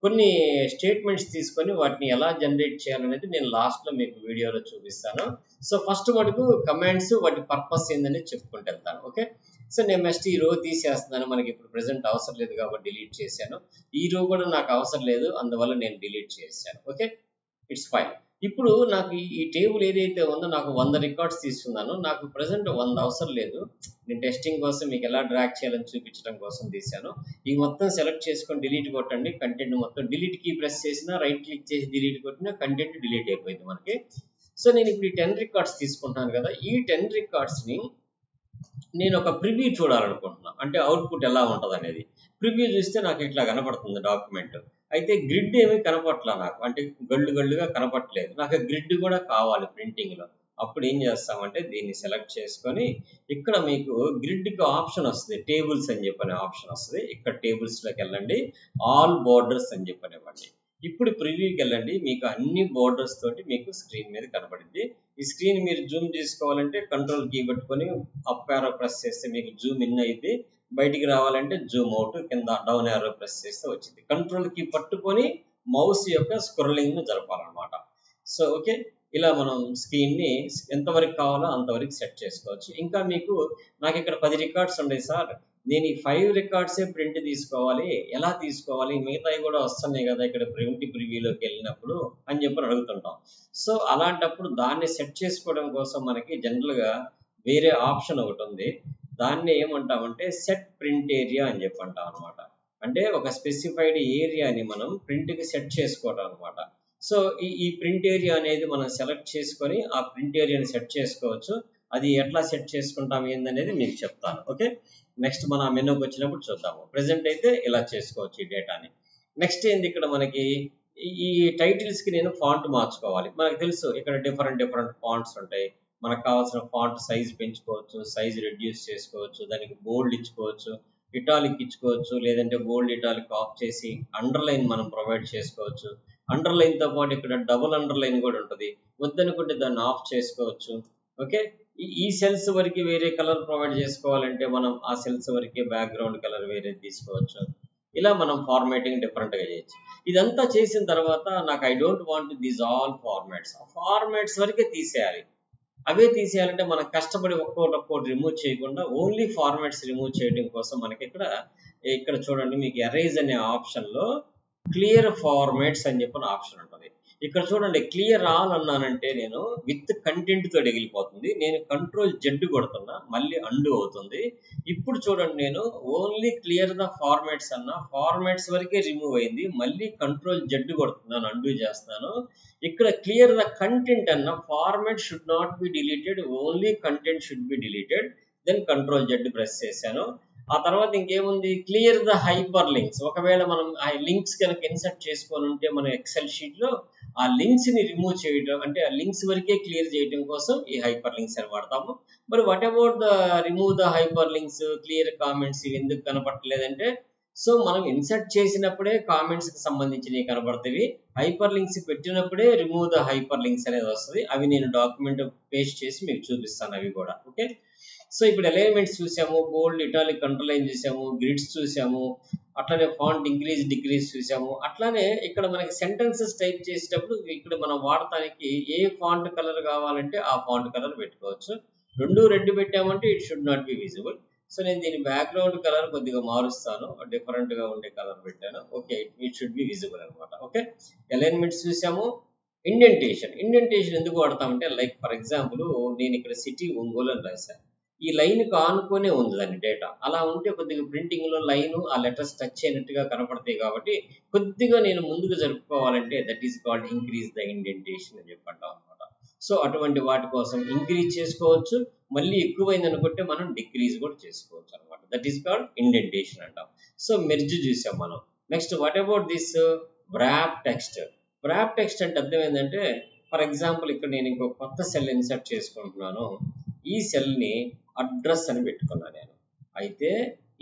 కొన్ని స్టేట్మెంట్స్ తీసుకొని వాటిని ఎలా జనరేట్ చేయాలనేది నేను లాస్ట్లో మీకు వీడియోలో చూపిస్తాను. సో ఫస్ట్ మటుకు కమాండ్స్ వాటి పర్పస్ ఏందని చెప్పుకుంటూ వెళ్తాను. ఓకే సో నేను నెక్స్ట్ ఈ రో తీసేస్తున్నాను. మనకి ఇప్పుడు ప్రెసెంట్ అవసరం లేదు కాబట్టి డిలీట్ చేశాను. ఈ రో కూడా నాకు అవసరం లేదు. అందువల్ల నేను డిలీట్ చేశాను. ఓకే? It's fine. ఇప్పుడు నాకు ఈ టేబుల్ ఏదైతే ఉందో నాకు వంద రికార్డ్స్ తీసుకున్నాను. నాకు ప్రజెంట్ వంద అవసరం లేదు. నేను టెస్టింగ్ కోసం మీకు ఎలా డ్రాక్ చేయాలని చూపించడం కోసం తీశాను. ఈ మొత్తం సెలెక్ట్ చేసుకొని డిలీట్ కొట్టండి. కంటెంట్ మొత్తం డిలీట్ కీ ప్రెస్ చేసినా రైట్ క్లిక్ చేసి డిలీట్ కొట్టినా కంటెంట్ డిలీట్ అయిపోయింది మనకి. సో నేను ఇప్పుడు ఈ టెన్ రికార్డ్స్ తీసుకుంటాను కదా. ఈ టెన్ రికార్డ్స్ని నేను ఒక ప్రివ్యూ చూడాలనుకుంటున్నాను అంటే అవుట్పుట్ ఎలా ఉంటుంది అనేది ప్రివ్యూ చూస్తే నాకు ఇట్లా కనపడుతుంది డాక్యుమెంట్. అయితే గ్రిడ్ ఏమీ కనపట్లా నాకు. అంటే గళ్ళు గళ్ళుగా కనపట్లేదు. నాకు గ్రిడ్ కూడా కావాలి ప్రింటింగ్లో. అప్పుడు ఏం చేస్తామంటే దీన్ని సెలెక్ట్ చేసుకొని ఇక్కడ మీకు గ్రిడ్కి ఆప్షన్ వస్తుంది. టేబుల్స్ అని చెప్పనే ఆప్షన్ వస్తుంది. ఇక్కడ టేబుల్స్లోకి వెళ్ళండి. ఆల్ బోర్డర్స్ అని చెప్పనివ్వండి. ఇప్పుడు ప్రివ్యూకి వెళ్ళండి. మీకు అన్ని బోర్డర్స్ తోటి మీకు స్క్రీన్ మీద కనబడింది. ఈ స్క్రీన్ మీరు జూమ్ చేసుకోవాలంటే కంట్రోల్ కీ పట్టుకొని అప్ యారో ప్రెస్ చేస్తే మీకు జూమ్ ఇన్ అయితే బయటికి రావాలంటే జూమ్ అవుట్ కింద డౌన్ యారో ప్రెస్ చేస్తే వచ్చింది. కంట్రోల్ కీ పట్టుకొని మౌస్ యొక్క స్క్రోలింగ్ను జరపాలన్నమాట. సో ఓకే ఇలా మనం స్క్రీన్ని ఎంతవరకు కావాలో అంతవరకు సెట్ చేసుకోవచ్చు. ఇంకా మీకు నాకు ఇక్కడ పది రికార్డ్స్ ఉన్నాయి సార్. నేను ఈ ఫైవ్ రికార్డ్సే ప్రింట్ తీసుకోవాలి ఎలా తీసుకోవాలి మిగతావి కూడా వస్తున్నాయి కదా ఇక్కడ ప్రింట్ ప్రివ్యూలోకి వెళ్ళినప్పుడు అని చెప్పి అడుగుతుంటాం. సో అలాంటప్పుడు దాన్ని సెట్ చేసుకోవడం కోసం మనకి జనరల్గా వేరే ఆప్షన్ ఒకటి ఉంది. దాన్ని ఏమంటామంటే సెట్ ప్రింట్ ఏరియా అని చెప్పి అంటాం అనమాట అంటే ఒక స్పెసిఫైడ్ ఏరియాని మనం ప్రింట్కి సెట్ చేసుకోవడం అనమాట సో ఈ ఈ ప్రింట్ ఏరియా అనేది మనం సెలెక్ట్ చేసుకొని ఆ ప్రింట్ ఏరియాని సెట్ చేసుకోవచ్చు. అది ఎట్లా సెట్ చేసుకుంటాం ఏందనేది మీకు చెప్తాను. ఓకే? నెక్స్ట్ మన మెనూకి వచ్చినప్పుడు చూద్దాము. ప్రజెంట్ అయితే ఇలా చేసుకోవచ్చు ఈ డేటాని నెక్స్ట్ ఏంది ఇక్కడ మనకి? ఈ టైటిల్స్కి నేను ఫాంట్ మార్చుకోవాలి. మనకు తెలుసు ఇక్కడ డిఫరెంట్ డిఫరెంట్ ఫాంట్స్ ఉంటాయి. మనకు కావాల్సిన ఫాంట్ సైజ్ పెంచుకోవచ్చు సైజ్ రెడ్యూస్ చేసుకోవచ్చు దానికి బోల్డ్ ఇచ్చుకోవచ్చు ఇటాలిక్ ఇచ్చుకోవచ్చు లేదంటే బోల్డ్ ఇటాలిక్ ఆఫ్ చేసి అండర్లైన్ మనం ప్రొవైడ్ చేసుకోవచ్చు. అండర్లైన్తో పాటు ఇక్కడ డబుల్ అండర్లైన్ కూడా ఉంటుంది. వద్దనుకుంటే దాన్ని ఆఫ్ చేసుకోవచ్చు. ఓకే ఈ సెల్స్ వరకు వేరే కలర్ ప్రొవైడ్ చేసుకోవాలంటే మనం ఆ సెల్స్ వరకే బ్యాక్గ్రౌండ్ కలర్ వేరే తీసుకోవచ్చు. ఇలా మనం ఫార్మాటింగ్ డిఫరెంట్గా చేయొచ్చు. ఇదంతా చేసిన తర్వాత నాకు I don't want these all formats formats వరకే తీసేయాలి. అవే తీసేయాలంటే మనం కష్టపడి ఒక్కోటి ఒక్కోటి రిమూవ్ చేయకుండా ఓన్లీ ఫార్మాట్స్ రిమూవ్ చేయడం కోసం మనకి ఇక్కడ ఇక్కడ చూడండి మీకు ఎరైజ్ అనే ఆప్షన్లో క్లియర్ ఫార్మాట్స్ అని చెప్పిన ఆప్షన్ ఉంటుంది. ఇక్కడ చూడండి క్లియర్ ఆల్ అన్నానంటే నేను విత్ కంటెంట్తో ఎగిలిపోతుంది. నేను కంట్రోల్ జెడ్ కొడుతున్నా మళ్ళీ అండు అవుతుంది. ఇప్పుడు చూడండి నేను ఓన్లీ క్లియర్ ద ఫార్మాట్స్ అన్న ఫార్మాట్స్ వరకే రిమూవ్ అయింది. మళ్ళీ కంట్రోల్ జెడ్ కొడుతున్నాను అండు చేస్తాను. ఇక్కడ క్లియర్ ద కంటెంట్ అన్న format should not be deleted only content should be deleted then control Z press చేశాను. ఆ తర్వాత ఇంకేముంది? క్లియర్ ద హైపర్ లింక్స్ ఒకవేళ మనం ఆ లింక్స్ కనుక ఇన్సర్ట్ చేసుకొని ఉంటే మన ఎక్సెల్ షీట్లో ఆ లింక్స్ని రిమూవ్ చేయడం అంటే ఆ లింక్స్ వరకే క్లియర్ చేయడం కోసం ఈ హైపర్ లింక్స్ అని వాడతాము. మరి what about the remove the hyper links clear comments ఇవి ఎందుకు కనపడలేదంటే సో మనం ఇన్సర్ట్ చేసినప్పుడే కామెంట్స్కి సంబంధించినవి కనబడతాయి హైపర్ లింక్స్ పెట్టినప్పుడే రిమూవ్ ద హైపర్ లింక్స్ అనేది వస్తుంది. అవి నేను డాక్యుమెంట్ పేస్ట్ చేసి మీకు చూపిస్తాను అవి కూడా. ఓకే సో ఇప్పుడు అలైన్మెంట్స్ చూసాము బోల్డ్ ఇటాలిక్ అండర్లైన్ చూసాము గ్రిడ్స్ చూసాము అట్లానే ఫాంట్ ఇంక్రీజ్ డిక్రీజ్ చూసాము. అట్లానే ఇక్కడ మనకి సెంటెన్సెస్ టైప్ చేసేటప్పుడు ఇక్కడ మనం వాడటానికి ఏ ఫాంట్ కలర్ కావాలంటే ఆ ఫాంట్ కలర్ పెట్టుకోవచ్చు. రెండు రెడ్ పెట్టామంటే it should not be visible so నేను దీని బ్యాక్గ్రౌండ్ కలర్ కొద్దిగా మారుస్తాను. డిఫరెంట్గా ఉండే కలర్ పెట్టాను. Okay it should be visible అనమాట ఓకే అలైన్మెంట్స్ చూసాము. ఇండెంటేషన్ ఇండెంటేషన్ ఎందుకు వాడతామంటే లైక్ ఫర్ ఎగ్జాంపుల్ నేను ఇక్కడ సిటీ ఒంగోలు అని రాశాను. ఈ లైన్కు ఆనుకునే ఉంది దాని డేటా. అలా ఉంటే కొద్దిగా ప్రింటింగ్లో లైన్ ఆ లెటర్స్ టచ్ అయినట్టుగా కనపడతాయి కాబట్టి కొద్దిగా నేను ముందుకు జరుపుకోవాలంటే that is called increase the indentation అని చెప్పంటాం అనమాట సో అటువంటి వాటి కోసం ఇంక్రీజ్ చేసుకోవచ్చు. మళ్ళీ ఎక్కువైంది అనుకుంటే మనం డిక్రీజ్ కూడా చేసుకోవచ్చు అనమాట దట్ ఈస్ కాల్డ్ ఇండెంటేషన్ అంటాం. సో మెర్జ్ చూసాం మనం. Next what about this wrap text wrap text అంటే అర్థం ఏంటంటే ఫర్ ఎగ్జాంపుల్ ఇక్కడ నేను ఇంకో కొత్త సెల్ ఇన్సర్ట్ చేసుకుంటున్నాను. ఈ సెల్ని అడ్రస్ అని పెట్టుకున్నాను నేను. అయితే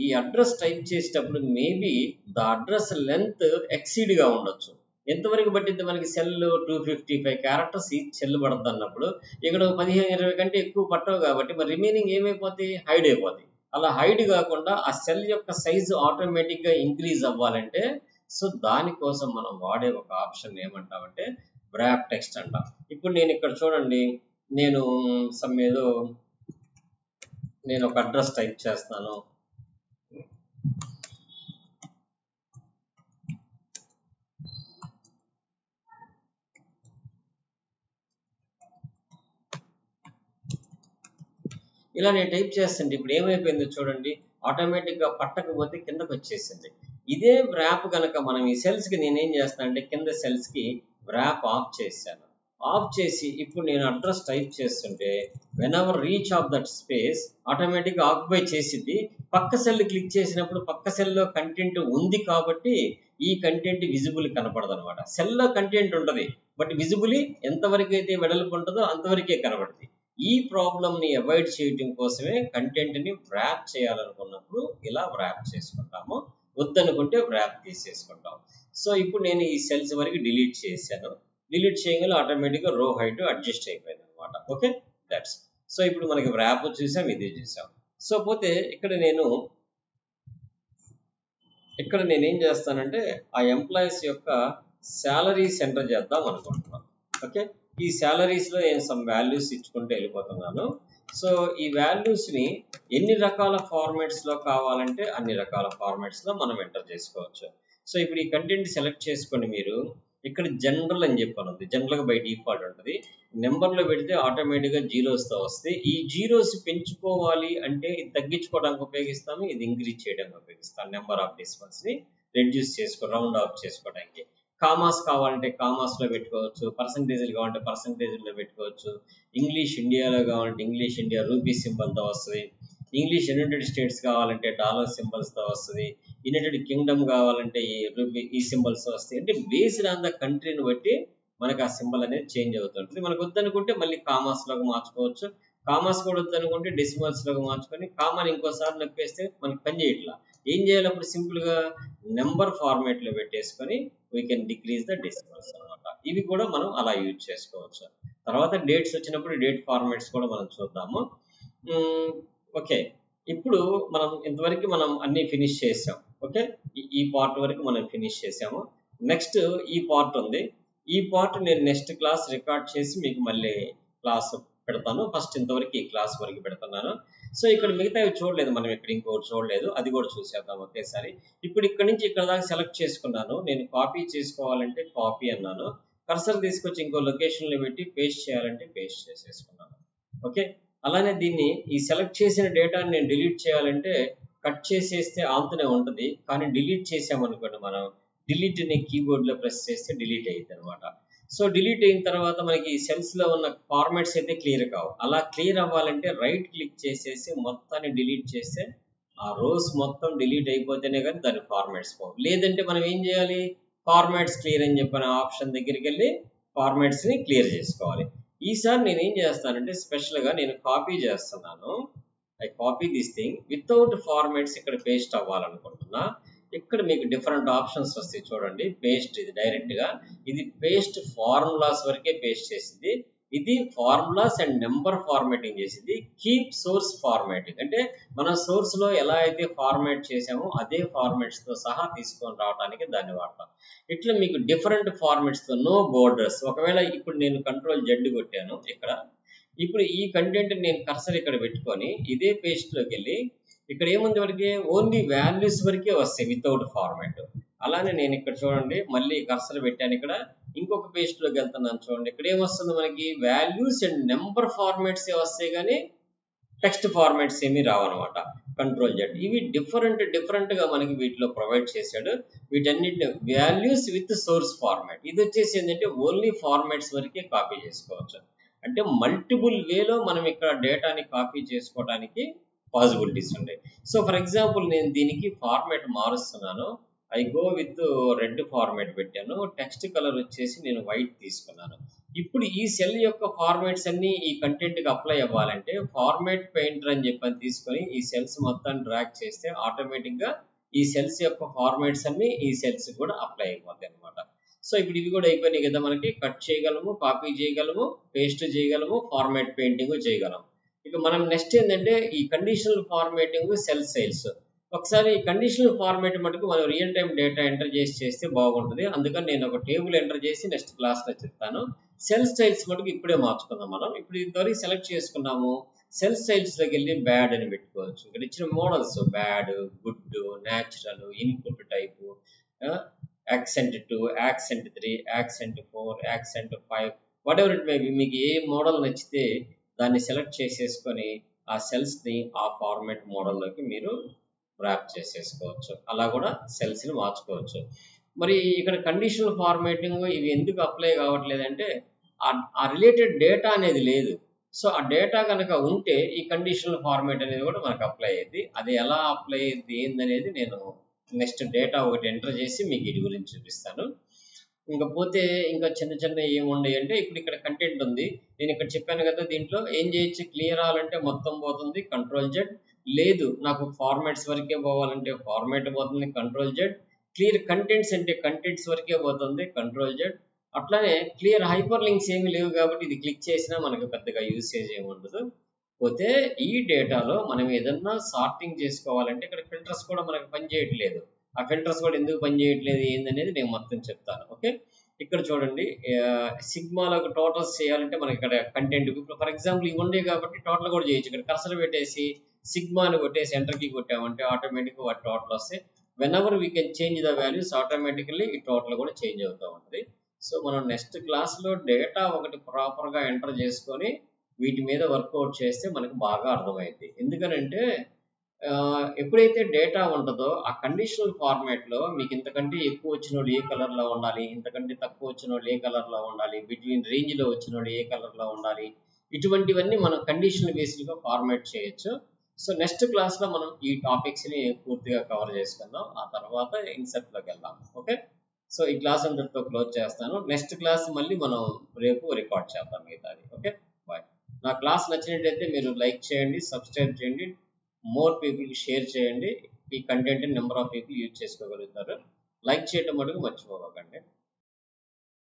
ఈ అడ్రస్ టైప్ చేసేటప్పుడు మేబీ ద అడ్రస్ లెంత్ ఎక్సీడ్గా ఉండొచ్చు. ఎంతవరకు పట్టింది మనకి cell two fifty five characters ఈ సెల్ పడుతుంది అన్నప్పుడు ఇక్కడ పదిహేను ఇరవై కంటే ఎక్కువ పట్టవు కాబట్టి మరి రిమైనింగ్ ఏమైపోతాయి? హైడ్ అయిపోతాయి. అలా హైడ్ కాకుండా ఆ సెల్ యొక్క సైజు ఆటోమేటిక్గా ఇంక్రీజ్ అవ్వాలంటే సో దానికోసం మనం వాడే ఒక ఆప్షన్ ఏమంటామంటే బ్రాప్ టెక్స్ట్ అంటాం. ఇప్పుడు నేను ఇక్కడ చూడండి. నేను సమ్ ఏదో నేను ఒక అడ్రస్ టైప్ చేస్తాను. ఇలా నేను టైప్ చేస్తుంటే ఇప్పుడు ఏమైపోయిందో చూడండి. ఆటోమేటిక్గా పట్టకపోతే కిందకు వచ్చేసింది. ఇదే వ్రాప్ కనుక మనం ఈ సెల్స్కి నేనేం చేస్తానంటే కింద సెల్స్కి వ్రాప్ ఆఫ్ చేశాను. ఆఫ్ చేసి ఇప్పుడు నేను అడ్రస్ టైప్ చేస్తుంటే when our reach of that space ఆటోమేటిక్గా ఆక్యుపై చేసింది పక్క సెల్ క్లిక్ చేసినప్పుడు పక్క సెల్లో కంటెంట్ ఉంది కాబట్టి ఈ కంటెంట్ విజిబుల్ కనపడదు అనమాట సెల్లో కంటెంట్ ఉంటుంది బట్ విజిబులీ ఎంతవరకు అయితే వెడల్పు ఉంటుందో అంతవరకే కనబడుతుంది ఈ ప్రాబ్లంని అవాయిడ్ చేయటం కోసమే కంటెంట్ని వ్రాప్ చేయాలనుకున్నప్పుడు ఇలా వ్రాప్ చేసుకుంటాము. వద్దనుకుంటే వ్రాప్ తీసేసుకుంటాం సో ఇప్పుడు నేను ఈ సెల్స్ వరకు డిలీట్ చేశాను. డిలీట్ చేయగల ఆటోమేటిక్గా రో హైట్ అడ్జస్ట్ అయిపోయింది అనమాట ఓకే దట్స్ సో ఇప్పుడు మనకి ర్యాప్ చూసాం ఇది చూసాం. సో పోతే ఇక్కడ నేను ఇక్కడ నేను ఏం చేస్తానంటే ఆ ఎంప్లాయీస్ యొక్క శాలరీస్ ఎంటర్ చేద్దాం అనుకుంటున్నాను. ఓకే ఈ శాలరీస్లో నేను సమ్ వాల్యూస్ ఇచ్చుకుంటూ వెళ్ళిపోతున్నాను. సో ఈ వాల్యూస్ని ఎన్ని రకాల ఫార్మాట్స్లో కావాలంటే అన్ని రకాల ఫార్మాట్స్లో మనం ఎంటర్ చేసుకోవచ్చు. సో ఇప్పుడు ఈ కంటెంట్ సెలెక్ట్ చేసుకోండి మీరు. ఇక్కడ జనరల్ అని చెప్పాను జనరల్గా బై డిఫాల్ట్ ఉంటుంది. నెంబర్లో పెడితే ఆటోమేటిక్గా జీరోస్తో వస్తాయి ఈ జీరోస్ పెంచుకోవాలి అంటే ఇది తగ్గించుకోవడానికి ఉపయోగిస్తాము ఇది ఇంక్రీజ్ చేయడానికి ఉపయోగిస్తాం నెంబర్ ఆఫ్ డెసిమల్స్ని రెడ్యూస్ చేసుకో రౌండ్ ఆఫ్ చేసుకోవడానికి. కామాస్ కావాలంటే కామాస్లో పెట్టుకోవచ్చు పర్సంటేజ్లు కావాలంటే పర్సంటేజ్లో పెట్టుకోవచ్చు. ఇంగ్లీష్ ఇండియాలో కావాలంటే ఇంగ్లీష్ ఇండియా రూపీ సింబల్తో వస్తుంది. ఇంగ్లీష్ యునైటెడ్ స్టేట్స్ కావాలంటే డాలర్ సింబల్స్తో వస్తుంది. యునైటెడ్ కింగ్డమ్ కావాలంటే ఈ రూపీ ఈ సింబల్స్ వస్తాయి అంటే బేస్డ్ ఆన్ ద కంట్రీని బట్టి మనకి ఆ సింబల్ అనేది చేంజ్ అవుతుంటుంది మనకు వద్దనుకుంటే మళ్ళీ కామర్స్లోకి మార్చుకోవచ్చు. కామాస్ కూడా వద్దనుకుంటే డెసిమల్స్లోకి మార్చుకొని కామాని ఇంకోసారి నొప్పేస్తే మనకి పని చేయట్లా. ఏం చేయాలి అప్పుడు సింపుల్గా నెంబర్ ఫార్మేట్లో పెట్టేసుకొని we can decrease the decimals అనమాట ఇవి కూడా మనం అలా యూజ్ చేసుకోవచ్చు. తర్వాత డేట్స్ వచ్చినప్పుడు డేట్ ఫార్మాట్స్ కూడా మనం చూద్దాము. ఓకే. ఇప్పుడు మనం ఇంతవరకు మనం అన్ని ఫినిష్ చేసాం. ఓకే? ఈ పార్ట్ వరకు మనం ఫినిష్ చేసాము. నెక్స్ట్ ఈ పార్ట్ ఉంది. ఈ పార్ట్ నేను నెక్స్ట్ క్లాస్ రికార్డ్ చేసి మీకు మళ్ళీ క్లాస్ పెడతాను. ఫస్ట్ ఇంతవరకు ఈ క్లాస్ వరకు పెడుతున్నాను. సో ఇక్కడ మిగతా చూడలేదు మనం ఇక్కడ ఇంకోటి చూడలేదు. అది కూడా చూసేద్దాం ఒకేసారి. ఇప్పుడు ఇక్కడ నుంచి ఇక్కడ దాకా సెలెక్ట్ చేసుకున్నాను. నేను కాపీ చేసుకోవాలంటే కాపీ అన్నాను. కర్సర్ తీసుకొచ్చి ఇంకో లొకేషన్లో పెట్టి పేస్ట్ చేయాలంటే పేస్ట్ చేసేసుకున్నాను. ఓకే? అలానే దీన్ని ఈ సెలెక్ట్ చేసిన డేటాని నేను డిలీట్ చేయాలంటే కట్ చేసేస్తే ఆంతనే ఉంటుంది. కానీ డిలీట్ చేసామనుకోండి మనం డిలీట్ అనే కీబోర్డ్లో ప్రెస్ చేస్తే డిలీట్ అయ్యింది అనమాట సో డిలీట్ అయిన తర్వాత మనకి ఈ సెల్స్లో ఉన్న ఫార్మాట్స్ అయితే క్లియర్ కావు. అలా క్లియర్ అవ్వాలంటే రైట్ క్లిక్ చేసేసి మొత్తాన్ని డిలీట్ చేస్తే ఆ రోస్ మొత్తం డిలీట్ అయిపోతేనే కానీ దాని ఫార్మాట్స్ పోవు. లేదంటే మనం ఏం చేయాలి? ఫార్మాట్స్ క్లియర్ అని చెప్పిన ఆప్షన్ దగ్గరికి వెళ్ళి ఫార్మాట్స్ని క్లియర్ చేసుకోవాలి. ఈసారి నేను ఏం చేస్తానంటే స్పెషల్గా నేను కాపీ చేస్తున్నాను. I copy this thing without formats ఇక్కడ పేస్ట్ అవ్వాలనుకుంటున్నా. ఇక్కడ మీకు డిఫరెంట్ ఆప్షన్స్ వస్తాయి చూడండి. పేస్ట్ ఇది డైరెక్ట్గా ఇది పేస్ట్ ఫార్ములాస్ వరకే పేస్ట్ చేసింది. ఇది ఫార్ములాస్ అండ్ నెంబర్ ఫార్మాటింగ్ చేసింది. కీప్ సోర్స్ ఫార్మాటింగ్ అంటే మన సోర్స్లో ఎలా అయితే ఫార్మాట్ చేసామో అదే ఫార్మాట్స్తో సహా తీసుకొని రావడానికి దాన్ని వాడతాం. ఇట్లా మీకు డిఫరెంట్ ఫార్మాట్స్తో నో బోర్డర్స్ ఒకవేళ ఇప్పుడు నేను కంట్రోల్ జెడ్ కొట్టాను ఇక్కడ. ఇప్పుడు ఈ కంటెంట్ నేను కర్సర్ ఇక్కడ పెట్టుకొని ఇదే పేస్ట్లోకి వెళ్ళి ఇక్కడ ఏముంది వరకే? ఓన్లీ వాల్యూస్ వరకే వస్తాయి వితౌట్ ఫార్మాట్ అలానే నేను ఇక్కడ చూడండి మళ్ళీ కర్సర్ పెట్టాను ఇక్కడ. ఇంకొక పేస్ట్లోకి వెళ్తున్నాను చూడండి. ఇక్కడ ఏమొస్తుంది మనకి? వాల్యూస్ అండ్ నెంబర్ ఫార్మాట్స్ వస్తాయి కానీ టెక్స్ట్ ఫార్మాట్స్ ఏమీ రావన్నమాట. కంట్రోల్ జెడ్ ఇవి డిఫరెంట్ డిఫరెంట్గా మనకి వీటిలో ప్రొవైడ్ చేశాడు. వీటన్నిటిని వాల్యూస్ విత్ సోర్స్ ఫార్మాట్ ఇది వచ్చేసి ఏంటంటే ఓన్లీ ఫార్మాట్స్ వరకే కాపీ చేసుకోవచ్చు. అంటే మల్టిపుల్ వేలో మనం ఇక్కడ డేటాని కాపీ చేసుకోవడానికి పాసిబిలిటీస్ ఉన్నాయి సో ఫర్ ఎగ్జాంపుల్ నేను దీనికి format మారుస్తున్నాను. I go with red format పెట్టాను. టెక్స్ట్ కలర్ వచ్చేసి నేను వైట్ తీసుకున్నాను. ఇప్పుడు ఈ సెల్ యొక్క ఫార్మేట్స్ అన్ని ఈ కంటెంట్కి అప్లై అవ్వాలంటే ఫార్మాట్ పెయింటర్ అని చెప్పని తీసుకొని ఈ సెల్స్ మొత్తం డ్రాక్ చేస్తే ఆటోమేటిక్గా ఈ సెల్స్ యొక్క ఫార్మాట్స్ అన్ని ఈ సెల్స్ కూడా అప్లై అయిపోతాయి అనమాట సో ఇప్పుడు ఇవి కూడా అయిపోయినాయి కదా మనకి. కట్ చేయగలము కాపీ చేయగలము పేస్ట్ చేయగలము ఫార్మేట్ పెయింటింగ్ చేయగలము ఇక మనం నెక్స్ట్ ఏంటంటే ఈ కండిషనల్ ఫార్మేటింగ్ సెల్ సేల్స్ ఒకసారి కండిషనల్ ఫార్మేట్ మటుకు మనం రియల్ టైం డేటా ఎంటర్ చేసి చేస్తే బాగుంటుంది. అందుకని నేను ఒక టేబుల్ ఎంటర్ చేసి నెక్స్ట్ క్లాస్లో చెప్తాను. సెల్ స్టైల్స్ మటుకు ఇప్పుడే మార్చుకుందాం మనం. ఇప్పుడు ఇంతవరకు సెలెక్ట్ చేసుకున్నాము. సెల్ స్టైల్స్లోకి వెళ్ళి బ్యాడ్ అని పెట్టుకోవచ్చు. ఇక్కడ ఇచ్చిన models bad good natural input type accent two accent three accent four accent five whatever it may మీకు ఏ మోడల్ నచ్చితే దాన్ని సెలెక్ట్ చేసేసుకొని ఆ సెల్స్ని ఆ ఫార్మేట్ మోడల్లోకి మీరు ర్యాప్ చేసేసుకోవచ్చు. అలా కూడా సెల్స్ని మార్చుకోవచ్చు. మరి ఇక్కడ కండిషనల్ ఫార్మేటింగ్ ఇవి ఎందుకు అప్లై కావట్లేదంటే ఆ రిలేటెడ్ డేటా అనేది లేదు. సో ఆ డేటా కనుక ఉంటే ఈ కండిషనల్ ఫార్మేట్ అనేది కూడా మనకు అప్లై అయ్యింది. అది ఎలా అప్లై అయ్యింది ఏందనేది నేను నెక్స్ట్ డేటా ఒకటి ఎంటర్ చేసి మీకు వీటి గురించి చూపిస్తాను. ఇంకా పోతే ఇంకా చిన్న చిన్న ఏముండయి అంటే ఇప్పుడు ఇక్కడ కంటెంట్ ఉంది. నేను ఇక్కడ చెప్పాను కదా దీంట్లో ఏం చేయొచ్చు? క్లియర్ అవ్వాలంటే మొత్తం పోతుంది కంట్రోల్ జెడ్ లేదు. నాకు ఫార్మాట్స్ వరకే పోవాలంటే ఫార్మాట్ పోతుంది కంట్రోల్ జెడ్ క్లియర్ కంటెంట్స్ అంటే కంటెంట్స్ వరకే పోతుంది కంట్రోల్ జెడ్ అట్లానే క్లియర్ హైపర్ లింక్స్ ఏమి లేవు కాబట్టి ఇది క్లిక్ చేసినా మనకు పెద్దగా యూసేజ్ ఏమి ఉండదు. పోతే ఈ డేటాలో మనం ఏదన్నా సార్టింగ్ చేసుకోవాలంటే ఇక్కడ ఫిల్టర్స్ కూడా మనకు పనిచేయట్లేదు ఆ ఫిల్టర్స్ కూడా ఎందుకు పనిచేయట్లేదు ఏందనేది నేను మొత్తం చెప్తాను. ఓకే ఇక్కడ చూడండి సిగ్మాలో టోటల్స్ చేయాలంటే మనకి ఇక్కడ కంటెంట్ ఇప్పుడు ఫర్ ఎగ్జాంపుల్ ఇవి ఉండే కాబట్టి టోటల్ కూడా చేయొచ్చు. ఇక్కడ కర్సర్ పెట్టేసి సిగ్మాని కొట్టేసి ఎంటర్కి కొట్టామంటే ఆటోమేటిక్గా వాటి టోటల్ వస్తాయి. Whenever we can change the values automatically ఈ టోటల్ కూడా చేంజ్ అవుతూ ఉంటుంది సో మనం నెక్స్ట్ క్లాస్లో డేటా ఒకటి ప్రాపర్గా ఎంటర్ చేసుకొని వీటి మీద వర్కౌట్ చేస్తే మనకు బాగా అర్థమైంది ఎందుకనంటే ఎప్పుడైతే డేటా ఉంటుందో ఆ కండిషనల్ ఫార్మాట్లో మీకు ఇంతకంటే ఎక్కువ వచ్చిన వాళ్ళు ఏ కలర్లో ఉండాలి ఇంతకంటే తక్కువ వచ్చిన వాళ్ళు ఏ కలర్లో ఉండాలి బిట్వీన్ రేంజ్లో వచ్చిన వాళ్ళు ఏ కలర్లో ఉండాలి ఇటువంటివన్నీ మనం కండిషనల్ బేసిస్గా ఫార్మాట్ చేయొచ్చు. సో నెక్స్ట్ క్లాస్లో మనం ఈ టాపిక్స్ని పూర్తిగా కవర్ చేసుకుందాం. ఆ తర్వాత ఇన్సెప్ట్లోకి వెళ్దాం. ఓకే సో ఈ క్లాస్ అంతటితో క్లోజ్ చేస్తాను. నెక్స్ట్ క్లాస్ మళ్ళీ మనం రేపు రికార్డ్ చేద్దాం మిగతాది. ఓకే బాయ్ నా క్లాస్ నచ్చినట్టయితే మీరు లైక్ చేయండి సబ్స్క్రైబ్ చేయండి మోర్ పీపుల్కి షేర్ చేయండి. ఈ content number of people use చేసుకోగలుగుతారు. లైక్ చేయటం మటుకు మర్చిపోకండి.